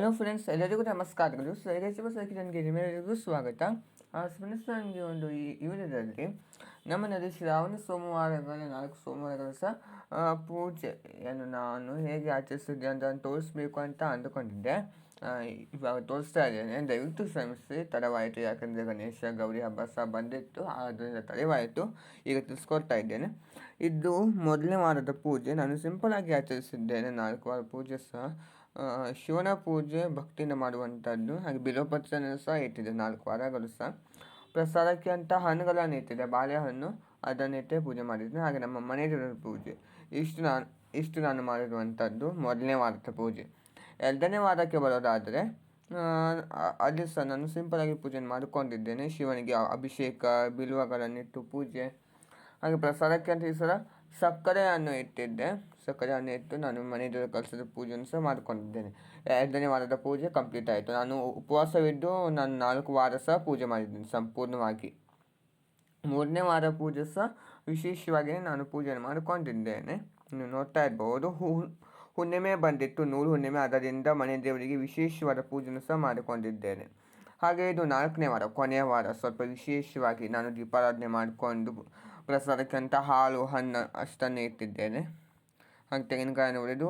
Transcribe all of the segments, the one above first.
Hello friends ಎಲ್ಲರಿಗೂ ನಮಸ್ಕಾರಗಳು. ಸೈರೇಶಿವ ಸರ್ಕಿ ನನಗೆ ನಿಮ್ಮೆಲ್ಲರಿಗೂ ಸ್ವಾಗತ. ಫ್ರೆಂಡ್ಸ್ ನನಗೆ ಒಂದು ಈ ವಿಡಿಯೋದಲ್ಲಿ ನಮ್ಮನಲ್ಲಿ ಶ್ರಾವಣ ಸೋಮವಾರಗಳ ನಾಲ್ಕು ಸೋಮವಾರಗಳು ಸಹ ಪೂಜೆಯನ್ನು ನಾನು ಹೇಗೆ ಆಚರಿಸಿದ್ದೆ ಅಂತ ತೋರಿಸ್ಬೇಕು ಅಂತ ಅಂದುಕೊಂಡಿದ್ದೆ ಇವಾಗ ತೋರಿಸ್ತಾ ಇದ್ದೇನೆ ದಯವಿಟ್ಟು ಶ್ರಮಿಸಿ ತಡವಾಯಿತು ಯಾಕಂದರೆ ಗಣೇಶ ಗೌರಿ ಹಬ್ಬ ಸಹ ಬಂದಿತ್ತು ಆದ್ದರಿಂದ ತಡವಾಯಿತು ಈಗ ತಿಳಿಸ್ಕೊಡ್ತಾ ಇದ್ದೇನೆ ಇದು ಮೊದಲನೇ ವಾರದ ಪೂಜೆ ನಾನು ಸಿಂಪಲಾಗಿ ಆಚರಿಸಿದ್ದೇನೆ ನಾಲ್ಕು ವಾರ ಪೂಜೆ ಸಹ ಶಿವನ ಪೂಜೆ ಭಕ್ತಿಯಿಂದ ಮಾಡುವಂಥದ್ದು ಹಾಗೆ ಬಿಲೋಪತ್ರನ ಸಹ ಇಟ್ಟಿದೆ ನಾಲ್ಕು ವಾರಗಳು ಸಹ ಪ್ರಸಾದಕ್ಕೆ ಅಂತ ಹಣ್ಣುಗಳನ್ನು ಇಟ್ಟಿದೆ ಬಾಳೆಹಣ್ಣು ಅದನ್ನಿಟ್ಟೆ ಪೂಜೆ ಮಾಡಿದ್ದೆ ಹಾಗೆ ನಮ್ಮ ಮನೆ ದೇವರ ಪೂಜೆ. ಇಷ್ಟು ನಾನು ಇಷ್ಟು ನಾನು ಮಾಡಿರುವಂಥದ್ದು ಮೊದಲನೇ ವಾರದ ಪೂಜೆ. ಎರಡನೇ ವಾರಕ್ಕೆ ಬರೋದಾದರೆ ಅಲ್ಲಿ ಸಹ ನಾನು ಸಿಂಪಲಾಗಿ ಪೂಜೆ ಮಾಡಿಕೊಂಡಿದ್ದೇನೆ. ಶಿವನಿಗೆ ಅಭಿಷೇಕ, ಬಿಲ್ವಗಳನ್ನಿಟ್ಟು ಪೂಜೆ, ಹಾಗೆ ಪ್ರಸಾದಕ್ಕೆ ಅಂತ ಈ ಸಲ ಸಕ್ಕರೆಯನ್ನು ಇಟ್ಟಿದ್ದೆ. ಸಕ್ಕರೆಯನ್ನು ಇಟ್ಟು ನಾನು ಮನೆ ದೇವರ ಕಲಸದ ಪೂಜೆಯನ್ನು ಸಹ ಮಾಡಿಕೊಂಡಿದ್ದೇನೆ. ಎರಡನೇ ವಾರದ ಪೂಜೆ ಕಂಪ್ಲೀಟ್ ಆಯಿತು. ನಾನು ಉಪವಾಸವಿದ್ದು ನಾನು ನಾಲ್ಕು ವಾರ ಸಹ ಪೂಜೆ ಮಾಡಿದ್ದೇನೆ ಸಂಪೂರ್ಣವಾಗಿ. ಮೂರನೇ ವಾರ ಪೂಜೆ ಸಹ ವಿಶೇಷವಾಗಿ ನಾನು ಪೂಜೆಯನ್ನು ಮಾಡಿಕೊಂಡಿದ್ದೇನೆ. ನೀವು ನೋಡ್ತಾ ಇರ್ಬೋದು, ಹೂ, ಹುಣ್ಣಿಮೆ ಬಂದಿತ್ತು. ನೂರು ಹುಣ್ಣಿಮೆ ಅದರಿಂದ ಮನೆ ದೇವರಿಗೆ ವಿಶೇಷವಾದ ಪೂಜೆಯನ್ನು ಸಹ ಮಾಡಿಕೊಂಡಿದ್ದೇನೆ. ಹಾಗೆ ಇದು ನಾಲ್ಕನೇ ವಾರ, ಕೊನೆಯ ವಾರ. ಸ್ವಲ್ಪ ವಿಶೇಷವಾಗಿ ನಾನು ದೀಪಾರಾಧನೆ ಮಾಡಿಕೊಂಡು ಪ್ರಸಾದಕ್ಕೆ ಅಂತ ಹಾಲು ಹಣ್ಣು ಅಷ್ಟನ್ನೇ ಇಟ್ಟಿದ್ದೇನೆ. ಹಾಗೆ ತೆಂಗಿನಕಾಯನ್ನು ಹೊಡೆದು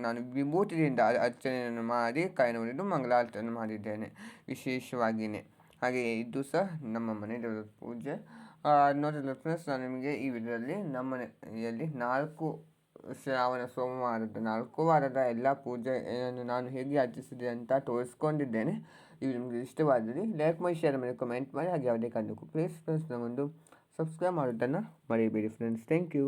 ನಾನು ವಿಭೂತಿಯಿಂದ ಅರ್- ಅರ್ಚನೆಯನ್ನು ಮಾಡಿ ಕಾಯನ್ನು ಹೊಡೆದು ಮಂಗಳಾರತಿಯನ್ನು ಮಾಡಿದ್ದೇನೆ ವಿಶೇಷವಾಗಿಯೇ ಹಾಗೆ ಇದು ಸಹ ನಮ್ಮ ಮನೆ ದೇವರ ಪೂಜೆ. ನೋಡಿದ ನಾನು ನಿಮಗೆ ಈ ವಿಡಿಯೋದಲ್ಲಿ ನಮ್ಮ ಮನೆಯಲ್ಲಿ ನಾಲ್ಕು ಶ್ರಾವಣ, ಸೋಮವಾರದ, ನಾಲ್ಕು ವಾರದ ಎಲ್ಲ ಪೂಜೆಯನ್ನು ನಾನು ಹೇಗೆ ಆಚರಿಸಿದೆ ಅಂತ ತೋರಿಸ್ಕೊಂಡಿದ್ದೇನೆ. ಇವು ನಿಮಗೆ ಇಷ್ಟವಾದಲ್ಲಿ ಲೈಕ್ ಮಾಡಿ ಶೇರ್ ಮಾಡಿ ಕಮೆಂಟ್ ಮಾಡಿ, ಹಾಗೆ ಯಾವುದೇ ಕಾರಣಕ್ಕೂ ಪ್ಲೀಸ್ ಫ್ರೆಂಡ್ಸ್ ನಮ್ಮೊಂದು ಸಬ್ಸ್ಕ್ರೈಬ್ ಮಾಡೋದನ್ನು ಮರಿಬೇಡಿ ಫ್ರೆಂಡ್ಸ್ ಥ್ಯಾಂಕ್ ಯು